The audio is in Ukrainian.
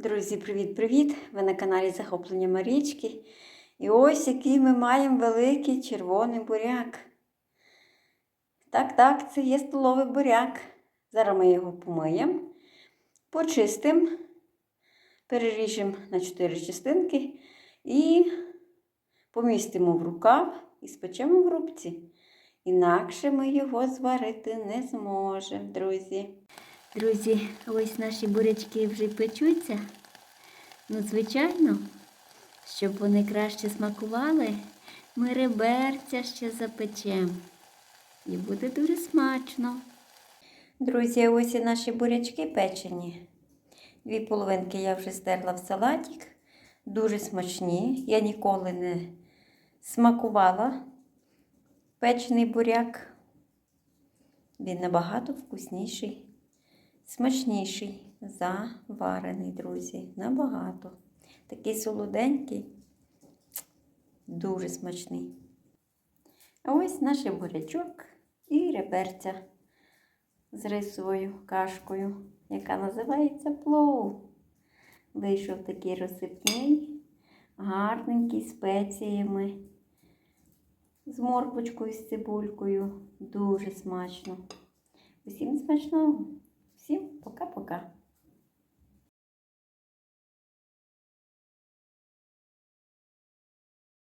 Друзі, привіт-привіт! Ви на каналі Захоплення Марічки. І ось який ми маємо великий червоний буряк. Так, так, це є столовий буряк. Зараз ми його помиємо, почистимо, переріжемо на 4 частинки і помістимо в рукав і спечемо в рубці. Інакше ми його зварити не зможемо, друзі. Друзі, ось наші бурячки вже печуться. Ну, звичайно, щоб вони краще смакували, ми реберця ще запечемо. І буде дуже смачно. Друзі, ось і наші бурячки печені. Дві половинки я вже стерла в салатик. Дуже смачні. Я ніколи не смакувала печений буряк. Він набагато вкусніший смачніший за варений, друзі. Набагато. Такий солоденький, дуже смачний. А ось наш бурячок і реберця з рисовою кашкою, яка називається плов. Вийшов такий розсипний, гарненький, спеціями, з морквочкою, з цибулькою. Дуже смачно. Усім смачного! Пока-пока.